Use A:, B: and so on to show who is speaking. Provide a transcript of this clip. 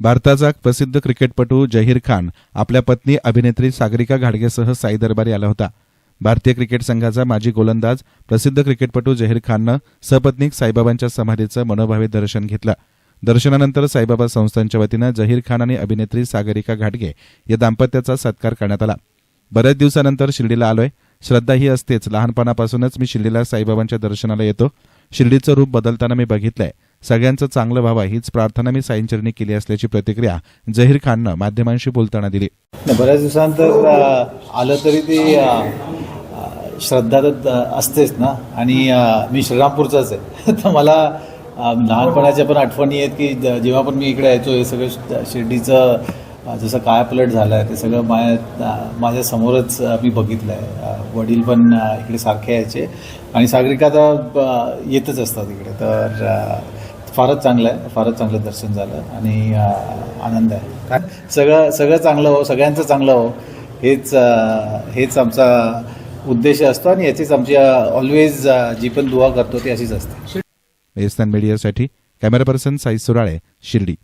A: भारताचा प्रसिद्ध क्रिकेटपटू जहीर खान आपल्या पत्नी अभिनेत्री सागरिका घाडगेसह साई दरबारी आला होता. भारतीय क्रिकेट संघाचा माजी गोलंदाज प्रसिद्ध क्रिकेटपटू जहीर खाननं सपत्नीक साईबाबांच्या समाधीचं मनोभावे दर्शन घेतलं. दर्शनानंतर साईबाबा संस्थांच्या वतीनं जहीर खान आणि अभिनेत्री सागरिका घाटगे या दाम्पत्याचा सत्कार करण्यात आला. बऱ्याच दिवसानंतर शिर्डीला आलोय. श्रद्धा ही असतेच. लहानपणापासूनच मी शिर्डीला साईबाबांच्या दर्शनाला येतो. शिर्डीचं रूप बदलताना मी बघितलंय. सगळ्यांचं चांगलं व्हावं हीच प्रार्थना मी साईंचरणी केली असल्याची प्रतिक्रिया जहीर खाननं माध्यमांशी बोलताना दिली.
B: बऱ्याच दिवसानंतर आलं तरी ती श्रद्धा तर असतेच ना? आणि मी श्रीरामपूरचाच आहे. तर मला लहानपणाच्या पण आठवणी आहेत की जेव्हा पण मी इकडे यायचो हे सगळं शिर्डीचं जसं काय पलट झालं आहे ते सगळं माझ्या माझ्या समोरच मी बघितलं आहे वडील पण इकडे सारखे यायचे. आणि सागरिका तर येतच असतात इकडे. तर फारच चांगलं आहे फारच चांगलं दर्शन झालं आणि आनंद आहे. काय सगळं सगळं चांगलं हो सगळ्यांचं चांगलं हो. हेच हेच आमचा उद्देश असतो आणि याचीच आमची ऑलवेज जी पण दुवा करतो ती अशीच असते.
A: राजस्थान मीडियासाठी कॅमेरा पर्सन साई सुराळे शिर्डी.